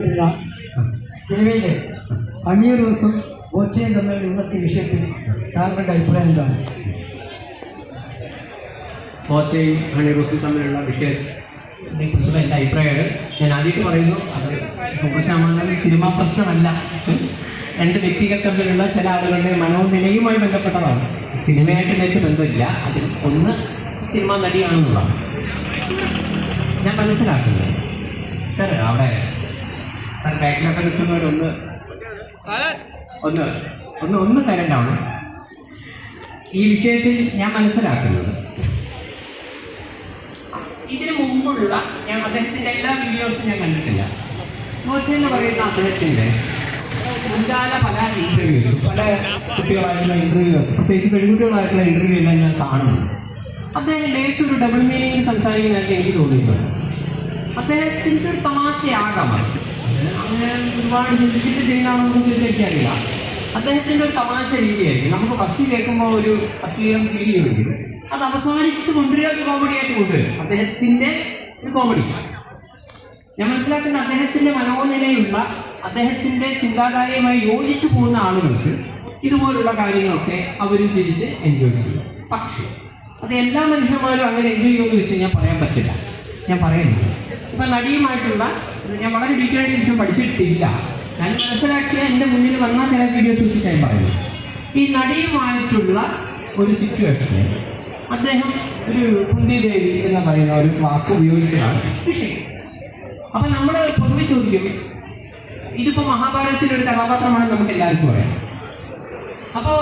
സിനിമയിലെ അണിയ ദിവസം ഓച്ചയും തമ്മിലുള്ള ഇന്നത്തെ വിഷയത്തിൽ താങ്കളുടെ അഭിപ്രായം എന്താണ്? ഓച്ചയും അണിയ ദിവസം തമ്മിലുള്ള വിഷയത്തെ കുറിച്ചുള്ള എന്റെ അഭിപ്രായമാണ്. ഞാൻ ആദ്യമായിട്ട് പറയുന്നു അത് നൂറ് ശതമാനം സിനിമാ പ്രശ്നമല്ല. രണ്ട് വ്യക്തികൾ തമ്മിലുള്ള ചില ആളുകളുടെ മനോനിലയുമായി ബന്ധപ്പെട്ടതാണ്. സിനിമയായിട്ട് നേരിട്ട് ബന്ധമില്ല. അതിൽ ഒന്ന് സിനിമാ നടിയാണെന്നുള്ളതാണ്. ഞാൻ മനസ്സിലാക്കുന്നത്. സാർ അവിടെ സാർ ബാക്കിലൊക്കെ നിൽക്കുന്നവരൊന്ന് ഒന്ന് ഒന്ന് ഒന്ന് സൈലന്റ് ആവണം. ഈ വിഷയത്തിൽ ഞാൻ മനസ്സിലാക്കുന്നത് ഇതിനു മുമ്പുള്ള ഞാൻ അദ്ദേഹത്തിന്റെ എല്ലാ വീഡിയോസും ഞാൻ കണ്ടിട്ടില്ല. മോശം എന്ന് പറയുന്ന അദ്ദേഹത്തിന്റെ മുൻകാല പല ഇന്റർവ്യൂസ് പല കുട്ടികളായിട്ടുള്ള ഇന്റർവ്യൂ പ്രത്യേകിച്ച് പെൺകുട്ടികളായിട്ടുള്ള ഇന്റർവ്യൂ എല്ലാം ഞാൻ കാണുന്നു. അദ്ദേഹം ലേസ് ഒരു ഡബിൾ മീനിങ് സംസാരിക്കുന്നതായിട്ട് എനിക്ക് തോന്നിയിട്ടുണ്ട്. അദ്ദേഹത്തിന്റെ ഒരു തമാശയാകാം. അങ്ങനെ ഒരുപാട് ചിന്തിച്ചിട്ട് ചെയ്യുന്നതാണെന്ന് ചോദിച്ചാൽ എനിക്കറിയില്ല അദ്ദേഹത്തിന്റെ ഒരു തമാശ രീതിയായിരിക്കും. നമുക്ക് ഫസ്റ്റ് കേൾക്കുമ്പോൾ ഒരു അശ്ലീലം ഫീൽ ചെയ്യുമെങ്കിൽ അത് അവസാനിച്ച് കൊണ്ടുവരിക ഒരു കോമഡി ആയിട്ട് കൊണ്ടുവരും അദ്ദേഹത്തിന്റെ ഒരു കോമഡി ഞാൻ മനസ്സിലാക്കുന്ന അദ്ദേഹത്തിന്റെ മനോനിലയുള്ള അദ്ദേഹത്തിന്റെ ചിന്താധാരയുമായി യോജിച്ചു പോകുന്ന ആളുകൾക്ക് ഇതുപോലുള്ള കാര്യങ്ങളൊക്കെ അവരും ചിരിച്ച് എൻജോയ് ചെയ്യും. പക്ഷേ അത് എല്ലാ മനുഷ്യന്മാരും അങ്ങനെ എൻജോയ് ചെയ്യുമെന്ന് വെച്ച് ഞാൻ പറയാൻ പറ്റില്ല. ഞാൻ പറയുന്നു ഇപ്പം നടിയുമായിട്ടുള്ള ഞാൻ വളരെ ഡീറ്റെയിൽഡ് വിഷയം പഠിച്ചിട്ടില്ല. ഞാൻ മനസ്സിലാക്കിയ എന്റെ മുന്നിൽ വന്ന ചില വീഡിയോസ് വെച്ച് ഞാൻ പറയും. ഈ നടിയുമായിട്ടുള്ള ഒരു സിറ്റുവേഷൻ അദ്ദേഹം ഒരു കുന്തിദേവി എന്ന് പറയുന്ന ഒരു വാക്ക് ഉപയോഗിച്ചതാണ്. വിഷയം അപ്പൊ നമ്മൾ പൊതുവെ ചോദിക്കും ഇതിപ്പോ മഹാഭാരതത്തിലെ ഒരു കഥാപാത്രമാണ് നമുക്ക് എല്ലാവർക്കും അറിയാം. അപ്പോൾ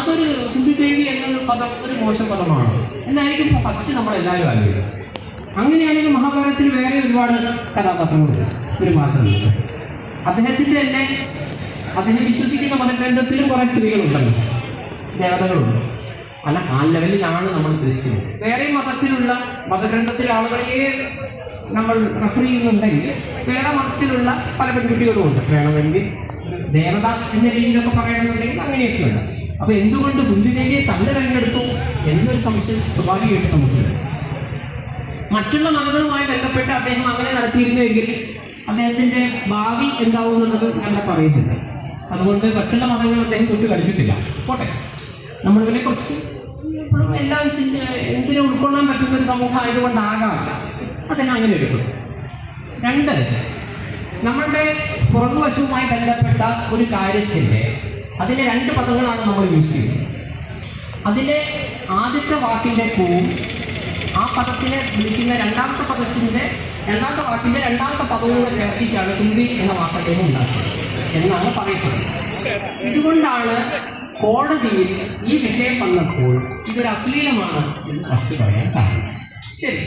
അതൊരു കുന്തിദേവി എന്ന പദം ഒരു മോശം പദമാണ്. എന്നായിരിക്കും ഫസ്റ്റ് നമ്മൾ എല്ലാവരും ആലോചിക്കും അങ്ങനെയാണെങ്കിൽ മഹാഭാരതത്തിൽ വേറെ ഒരുപാട് കഥാപാത്രങ്ങളുണ്ട്. ഒരു മാത്രമല്ല. അദ്ദേഹത്തിന്റെ തന്നെ അദ്ദേഹം വിശ്വസിക്കുന്ന മതഗ്രന്ഥത്തിലും കുറെ സ്ത്രീകളുണ്ടല്ലോ. ദേവതകളുണ്ട്. പല ആ ലെവലിലാണ് നമ്മൾ ഉദ്ദേശിക്കുന്നത് വേറെ മതത്തിലുള്ള മതഗ്രന്ഥത്തിലെ ആളുകളെ നമ്മൾ റെഫർ ചെയ്യുന്നുണ്ടെങ്കിൽ വേറെ മതത്തിലുള്ള പല പെൺകുട്ടികളും ഉണ്ട് വേണമെങ്കിൽ ദേവത എന്ന രീതിയിലൊക്കെ പറയണമെന്നുണ്ടെങ്കിൽ അങ്ങനെയൊക്കെയുണ്ട്. അപ്പൊ എന്തുകൊണ്ട് കുന്തിദേവിയെ തന്നെ തിരഞ്ഞെടുത്തു എന്നൊരു സംശയം സ്വാഭാവികമായിട്ട് നമുക്കുണ്ട് മറ്റുള്ള മതങ്ങളുമായി ബന്ധപ്പെട്ട് അദ്ദേഹം അങ്ങനെ നടത്തിയിരുന്നുവെങ്കിൽ അദ്ദേഹത്തിന്റെ ഭാവി എന്താവും എന്നുള്ളത് ഞാൻ പറയുന്നില്ല. അതുകൊണ്ട് മറ്റുള്ള മതങ്ങൾ അദ്ദേഹം തൊട്ട് കളിച്ചിട്ടില്ല. പോട്ടെ. നമ്മളിതിനെ കുറിച്ച് എല്ലാം എന്തിനും ഉൾക്കൊള്ളാൻ പറ്റുന്ന ഒരു സമൂഹം ആയതുകൊണ്ടാകാം അതിനെ അങ്ങനെ എടുക്കും രണ്ട് നമ്മളുടെ പുറകുവശവുമായി ബന്ധപ്പെട്ട ഒരു കാര്യത്തിന്റെ അതിലെ രണ്ട് പദങ്ങളാണ് നമ്മൾ യൂസ് ചെയ്യുന്നത്. അതിലെ ആദ്യത്തെ വാക്കിന്റെ പൂവും പദത്തിനെ വിളിക്കുന്ന രണ്ടാമത്തെ പദത്തിന്റെ രണ്ടാമത്തെ വാക്കിന്റെ രണ്ടാമത്തെ പദവും കൂടെ ചേർത്തിട്ടാണ് ഹിന്ദി എന്ന വാക്ക് അദ്ദേഹം ഉണ്ടാക്കുന്നത് എന്നാണ് പറയപ്പെടുന്നത്. ഇതുകൊണ്ടാണ് കോടതിയിൽ ഈ വിഷയം വന്നപ്പോൾ ഇതൊരു അശ്ലീലമാണ് എന്ന് ഫസ്റ്റ് പറയാൻ കാരണം. ശരി.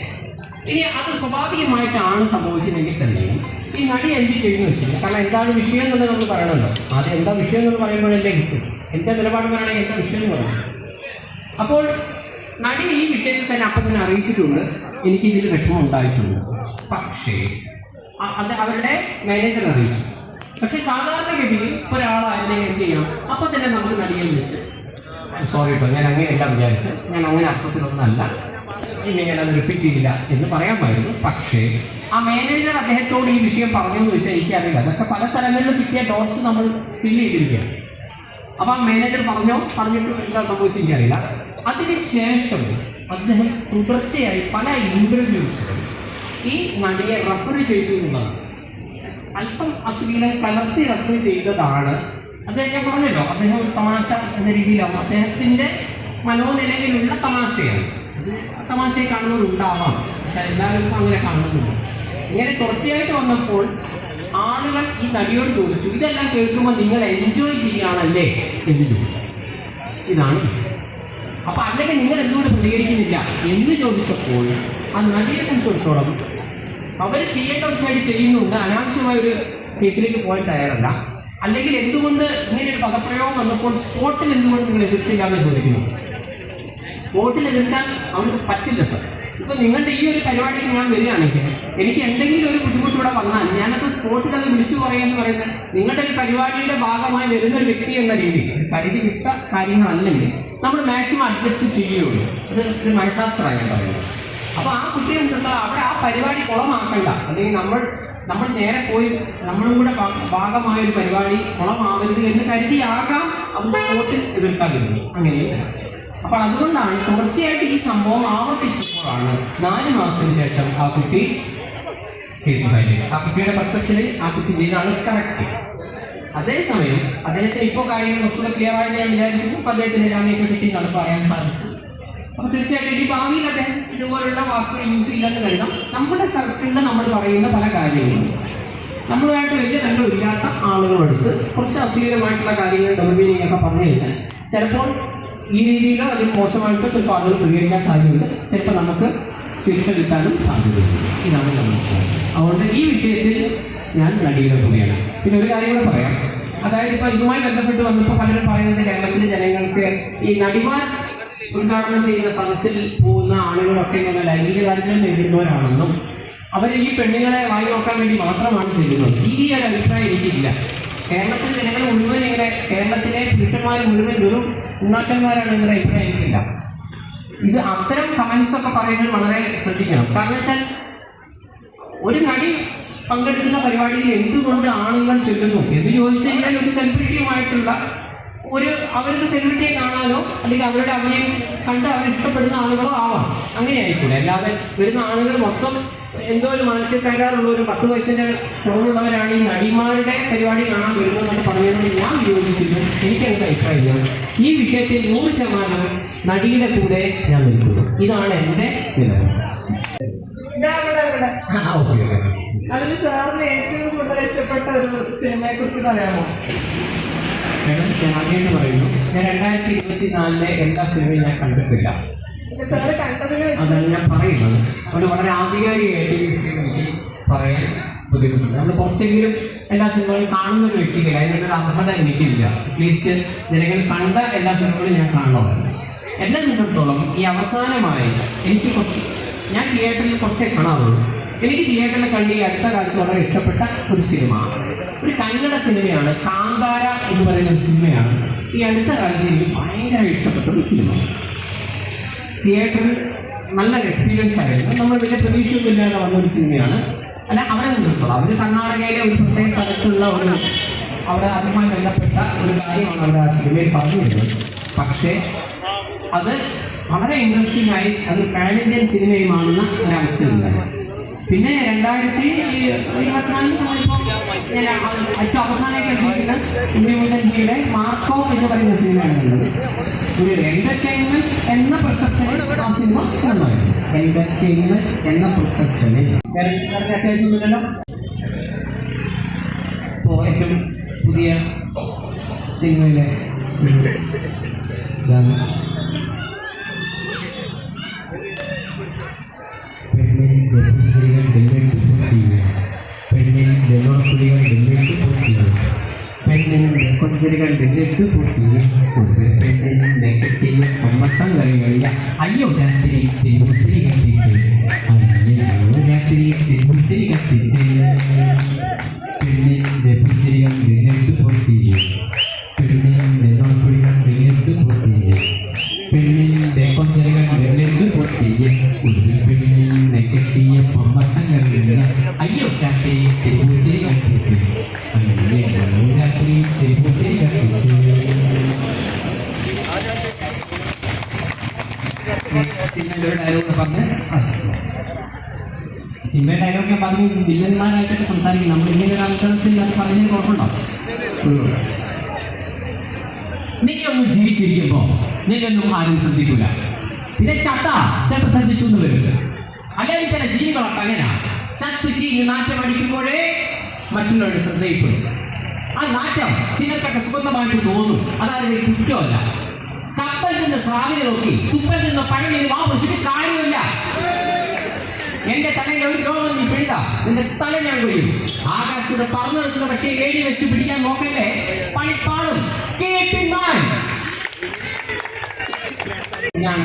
ഇനി അത് സ്വാഭാവികമായിട്ടാണ് സംഭവിക്കുന്നതെങ്കിൽ തന്നെയും ഈ നടി എന്ത് ചെയ്യുന്നു വെച്ചാൽ കാരണം എന്താണ് വിഷയം എന്നുള്ളത് നമ്മൾ പറയണമല്ലോ. ആദ്യം എന്താ വിഷയം എന്ന് പറയുമ്പോഴല്ലേ കിട്ടും. എന്റെ നിലപാട് പറയണമെങ്കിൽ എന്താ വിഷയം എന്ന് പറയണം അപ്പോൾ നടി ഈ വിഷയത്തിൽ തന്നെ അപ്പം തന്നെ അറിയിച്ചിട്ടുണ്ട്. എനിക്ക് ഇതിൽ വിഷമം ഉണ്ടായിട്ടുണ്ട്. പക്ഷേ അത് അവരുടെ മാനേജർ അറിയിച്ചു. പക്ഷെ സാധാരണഗതിയിൽ ഒരാളായിരുന്നെങ്കിൽ എന്ത് ചെയ്യാം? അപ്പം തന്നെ നമുക്ക് നടിയെ വിളിച്ച്. സോറി കേട്ടോ ഞാൻ അങ്ങനെയല്ല വിചാരിച്ചു ഞാൻ അങ്ങനെ അർത്ഥത്തിലൊന്നല്ല. ഇനി ഞാൻ അത് റിപ്പീറ്റ് ചെയ്യില്ല എന്ന് പറയാമായിരുന്നു. പക്ഷേ ആ മാനേജർ അദ്ദേഹത്തോട് ഈ വിഷയം പറഞ്ഞു എന്ന് വെച്ചാൽ എനിക്കറിയില്ല. അതൊക്കെ പല സ്ഥലങ്ങളിലും കിട്ടിയ ഡോട്ട്സ് നമ്മൾ ഫില്ല് ചെയ്തിരിക്കുകയാണ്. അപ്പം ആ മാനേജർ പറഞ്ഞോ? പറഞ്ഞിട്ട് എന്താ സംഭവിച്ചത് എനിക്കറിയില്ല. അതിനുശേഷം അദ്ദേഹം തുടർച്ചയായി പല ഇന്റർവ്യൂസിലും ഈ നടിയെ റഫർ ചെയ്തു എന്നാണ് അല്പം അശ്ലീലം കലർത്തി റഫർ ചെയ്തതാണ്. അദ്ദേഹം ഞാൻ പറഞ്ഞല്ലോ അദ്ദേഹം തമാശ എന്ന രീതിയിലാണ്. അദ്ദേഹത്തിന്റെ മനോനിലയിലുള്ള തമാശയാണ്. അത് തമാശയെ കാണുന്നവരുണ്ടാവാം പക്ഷെ എല്ലാവരും അങ്ങനെ കാണുന്നില്ല. ഇങ്ങനെ തുടർച്ചയായിട്ട് വന്നപ്പോൾ ആളുകൾ ഈ നടിയോട് ചോദിച്ചു ഇതെല്ലാം കേൾക്കുമ്പോൾ നിങ്ങൾ എൻജോയ് ചെയ്യുകയാണല്ലേ? എന്ന് ചോദിച്ചു. ഇതാണ്. അപ്പൊ അല്ലെങ്കിൽ നിങ്ങൾ എന്തുകൊണ്ട് പ്രതികരിക്കുന്നില്ല എന്ന് ചോദിച്ചപ്പോൾ ആ നടിയെ സംബന്ധിച്ചിടത്തോളം അവർ ചെയ്യേണ്ട ഒരു സൈഡ് ചെയ്യുന്നുണ്ട്. അനാവശ്യമായ ഒരു കേസിലേക്ക് പോകാൻ തയ്യാറല്ല. അല്ലെങ്കിൽ എന്തുകൊണ്ട് ഇങ്ങനെ ഒരു പദപ്രയോഗം വന്നപ്പോൾ സ്പോട്ടിൽ എന്തുകൊണ്ട് നിങ്ങൾ എതിർത്തില്ല എന്ന് ചോദിക്കുന്നു? സ്പോട്ടിൽ എതിർക്കാൻ അവർക്ക് പറ്റില്ല സർ ഇപ്പൊ നിങ്ങളുടെ ഈ ഒരു പരിപാടിയിൽ ഞാൻ വരികയാണെങ്കിൽ എനിക്ക് എന്തെങ്കിലും ഒരു ബുദ്ധിമുട്ട് ഇവിടെ വന്നാൽ ഞാനത് സ്പോട്ടിൽ അത് വിളിച്ചു പറയാന്ന് പറയുന്നത് നിങ്ങളുടെ ഒരു പരിപാടിയുടെ ഭാഗമായി വരുന്ന ഒരു വ്യക്തി എന്ന രീതിയിൽ. പരിധി വിട്ട കാര്യങ്ങളല്ലെങ്കിൽ നമ്മൾ മാക്സിമം അഡ്ജസ്റ്റ് ചെയ്യുകയുള്ളൂ അത് ഒരു പറയുന്നത്. അപ്പൊ ആ കുട്ടി എന്താ അവിടെ ആ പരിപാടി കുളമാക്കണ്ട. അല്ലെങ്കിൽ നമ്മൾ നമ്മൾ നേരെ പോയി നമ്മളും കൂടെ ഭാഗമായ ഒരു പരിപാടി കുളമാവരുത് എന്ന് കരുതിയാകാം അവർ സ്പോർട്ടിൽ എതിർക്കാൻ വരുന്നത് അങ്ങനെയും അപ്പോൾ അതുകൊണ്ടാണ് തുടർച്ചയായിട്ട് ഈ സംഭവം ആവർത്തിച്ചപ്പോഴാണ് നാല് മാസത്തിന് ശേഷം ആ കുട്ടി കേസ് ഫയൽ ചെയ്തത്. ആ കുട്ടിയുടെ പെർസെപ്ഷനിൽ ആ കുട്ടി ചെയ്താണ് കറക്റ്റ് അതേസമയം അദ്ദേഹത്തിന് ഇപ്പോൾ കാര്യങ്ങൾ കുറച്ചുകൂടെ ക്ലിയർ ആയിട്ട് ഞാൻ വിചാരിക്കുന്നു. അപ്പം അദ്ദേഹത്തിന് ജാമ്യമൊക്കെ പറ്റി എന്ന് പറയാൻ സാധിച്ചു. അപ്പോൾ തീർച്ചയായിട്ടും ഈ ഭാവിയിൽ അദ്ദേഹം ഇതുപോലുള്ള വാക്കുകൾ യൂസ് ചെയ്യില്ലെന്ന് കരുതാം. നമ്മുടെ സർക്കിളിൽ നമ്മൾ പറയുന്ന പല കാര്യങ്ങളും. നമ്മളുമായിട്ട് വലിയ ബന്ധമില്ലാത്ത ആളുകളെടുത്ത് കുറച്ച് അശ്ലീലമായിട്ടുള്ള കാര്യങ്ങൾ ഡബിൾ മീനിങ് ഒക്കെ പറഞ്ഞു കഴിഞ്ഞാൽ ചിലപ്പോൾ ഈ രീതിയിൽ അതിൽ മോശമായിട്ട് ചിലപ്പോൾ ആളുകൾ പ്രതികരിക്കാൻ സാധ്യതയുണ്ട്. ചിലപ്പോൾ നമുക്ക് ശിക്ഷ കിട്ടാനും സാധ്യതയുണ്ട്. ഇതാണ് നമ്മൾ അതുകൊണ്ട് ഈ വിഷയത്തിൽ ഞാൻ നടിയുടെ തുകയാണ് പിന്നെ ഒരു കാര്യം കൂടെ പറയാം. അതായത് ഇപ്പൊ ഇതുമായി ബന്ധപ്പെട്ട് വന്നപ്പോൾ പലരും പറയുന്നത് കേരളത്തിലെ ജനങ്ങൾക്ക് ഈ നടിമാർ ഉദ്ഘാടനം ചെയ്യുന്ന സദസ്സിൽ പോകുന്ന ആളുകളൊക്കെ ഇങ്ങനെ ലൈംഗിക താല്പര്യം നേരിടുന്നവരാണെന്നും അവർ ഈ പെണ്ണുങ്ങളെ വായി നോക്കാൻ വേണ്ടി മാത്രമാണ് ചെയ്യുന്നത്. ഈ ഒരു അഭിപ്രായം എനിക്കില്ല. കേരളത്തിലെ ജനങ്ങൾ മുഴുവൻ ഇങ്ങനെ കേരളത്തിലെ പുരുഷന്മാർ മുഴുവൻ വെറും ഉണ്ണാക്കന്മാരാണ് എന്നൊരു അഭിപ്രായം എനിക്കില്ല. ഇത് അത്തരം കമൻസ് ഒക്കെ പറയുന്നത് വളരെ ശ്രദ്ധിക്കണം. കാരണം വെച്ചാൽ ഒരു നടി പങ്കെടുക്കുന്ന പരിപാടിയിൽ എന്തുകൊണ്ട് ആണുങ്ങൾ ചെല്ലുന്നു എന്ന് ചോദിച്ചു കഴിഞ്ഞാൽ ഒരു സെലിബ്രിറ്റിയുമായിട്ടുള്ള ഒരു അവരുടെ സെലിബ്രിറ്റിയെ കാണാനോ അല്ലെങ്കിൽ അവരുടെ അഭിനയം കണ്ട് അവർ ഇഷ്ടപ്പെടുന്ന ആളുകളോ ആവാം. അങ്ങനെ ആയിക്കൂടെ അല്ലാതെ വരുന്ന ആളുകൾ മൊത്തം എന്തോ ഒരു മാനസിക തകരാറുള്ള ഒരു പത്ത് വയസ്സിന്റെ കുറവുള്ളവരാണ് ഈ നടിമാരുടെ പരിപാടി കാണാൻ വരുന്നതെന്ന് പറയുന്നത് ഞാൻ വിയോജിക്കുന്നു. എനിക്ക് എന്റെ അഭിപ്രായം ഈ വിഷയത്തിൽ നൂറ് ശതമാനം നടിയുടെ കൂടെ ഞാൻ നിൽക്കുന്നു. ഇതാണ് എന്റെ നിലപാട്. അതിൽ സാറിന് ഏറ്റവും കൂടുതൽ ഇഷ്ടപ്പെട്ട ഒരു സിനിമയെ കുറിച്ച് പറയാമോ? മേഡം ഞാൻ ആദ്യമായിട്ട് പറയുന്നു ഞാൻ രണ്ടായിരത്തി ഇരുപത്തി നാലിലെ എല്ലാ സിനിമയും ഞാൻ കണ്ടിട്ടില്ല. സാറ് കണ്ടതിൽ അതാണ് ഞാൻ പറയുന്നത്. അതുകൊണ്ട് വളരെ ആധികാരികമായിട്ട് ഈ വിഷയം എനിക്ക് പറയാൻ ബുദ്ധിമുട്ടുണ്ട്. നമ്മൾ കുറച്ചെങ്കിലും എല്ലാ സിനിമകളും കാണുന്ന ഒരു വ്യക്തിക്ക് അതിനൊരു അർഹത എനിക്കില്ല. അറ്റ്ലീസ്റ്റ് ജനങ്ങൾ കണ്ട എല്ലാ സിനിമകളും ഞാൻ കാണണമായിരുന്നു എന്നെ സംബന്ധിച്ചിടത്തോളം ഈ അവസാനമായി എനിക്ക് കുറച്ച് ഞാൻ തിയേറ്ററിൽ കുറച്ചേ കാണാറുള്ളൂ. എനിക്ക് തിയേറ്ററിൽ കണ്ട് ഈ അടുത്ത കാലത്ത് വളരെ ഇഷ്ടപ്പെട്ട ഒരു സിനിമ. ഒരു കന്നഡ സിനിമയാണ് കാന്താര എന്ന് പറയുന്ന ഒരു സിനിമയാണ്. ഈ അടുത്ത കാലത്ത് എനിക്ക് ഭയങ്കര ഇഷ്ടപ്പെട്ട ഒരു സിനിമ. തിയേറ്ററിൽ നല്ലൊരു എക്സ്പീരിയൻസ് ആയിരുന്നു. നമ്മൾ വലിയ പ്രതീക്ഷയൊന്നും ഇല്ലാതെ വന്ന ഒരു സിനിമയാണ്. അല്ല അവരെ നിർത്തുള്ളൂ അവർ കർണാടകയിലെ ഒരു പ്രത്യേക സ്ഥലത്തുള്ള ഒരു അവിടെ അതുമായി ബന്ധപ്പെട്ട ഒരു കാര്യമാണ് അവർ ആ സിനിമയിൽ പറഞ്ഞു വരുന്നത് പക്ഷേ അത് വളരെ ഇൻട്രസ്റ്റിംഗ് ആയി അത് പാൻ ഇന്ത്യൻ സിനിമയുമാണെന്ന ഒരവസ്ഥയുണ്ടായി പിന്നെ രണ്ടായിരത്തി ഇരുപത്തിനാലിൽ മാർക്കോ എന്ന് പറയുന്ന സിനിമയാണ് കണ്ടത്. എന്റർടൈൻമെന്റ് എന്ന പെർസെപ്ഷനിൽ ആ സിനിമ നന്നായിരുന്നു എന്റർടൈൻമെന്റ് എന്ന പെർസെപ്ഷനിൽ അത്യാവശ്യമൊന്നുമില്ലല്ലോ ഇപ്പോൾ ഏറ്റവും പുതിയ സിനിമയിലെ പെണ്ണിന്റെ ഡെല്ലിട്ട് പൊട്ടിയത് ഒരു പെണ്ണിന്റെ കെട്ടിയ കൊമ്മട്ടം കളികളില്ല അയ്യോ രാത്രി തിരുമുത്തിരി കത്തിച്ച്. അയ്യോ രാത്രി തിരുമുത്തിരി കത്തിച്ച്. പെണ്ണിന്റെ പുഞ്ചിരികൾ ഡെല്ലിട്ട് പൊട്ടിയത് പെണ്ണിന്റെ നോക്കുടികൾ ഡെല്ലിട്ട് പൊട്ടിയത് പെണ്ണിന്റെ കൊഞ്ചലുകൾ വെള്ളിട്ട് പൊട്ടിയ ഒരു പെണ്ണിനെ കെട്ടിയ പൊമ്മത്തങ്ങളില്ല അയ്യോ രാത്രി തിരുമുത്തിരി സിനിമയുടെ ഡയലോഗ് പറഞ്ഞ് സിനിമ ഡയലോഗ് പറഞ്ഞു വില്ലന്മാരായിട്ടൊക്കെ സംസാരിക്കും. നമ്മൾ ഇങ്ങനെ ഒരു അവസരത്തിൽ അത് പറഞ്ഞതിന് കുഴപ്പമുണ്ടോ? നീ ഒന്ന് ജീവിച്ചിരിക്കുമ്പോ നീയൊന്നും ആരും ശ്രദ്ധിക്കൂല. പിന്നെ ചത്ത ചിലപ്പോൾ ശ്രദ്ധിച്ചു എന്ന് വരും അല്ലെങ്കിൽ ചില ജീവികളൊക്കെ അങ്ങനെ. ചത്ത് ചീഞ്ഞ് നാറ്റം അടിക്കുമ്പോഴേ മറ്റുള്ളവരുടെ ശ്രദ്ധയിൽപ്പെടും ആ നാറ്റം ചിലർക്കൊക്കെ സുഗന്ധമായിട്ട് തോന്നും. അതായത് കുറ്റമല്ല. കപ്പൽ നിന്ന് സ്രാവിനെ നോക്കി. തുപ്പൽ നിന്ന് പഴമയിൽ വാ പിടിച്ചിട്ട് കാര്യമില്ല. എന്റെ തലയിൽ ഒരു രോഗം നീ പിഴുത നിന്റെ തല ഞാൻ കൊയ്യും ആകാശത്ത് പറന്നു നടക്കുന്ന പക്ഷേ ഏടി വെച്ച് പിടിക്കാൻ നോക്കല്ലേ? പണിപ്പാടും in ഞാൻ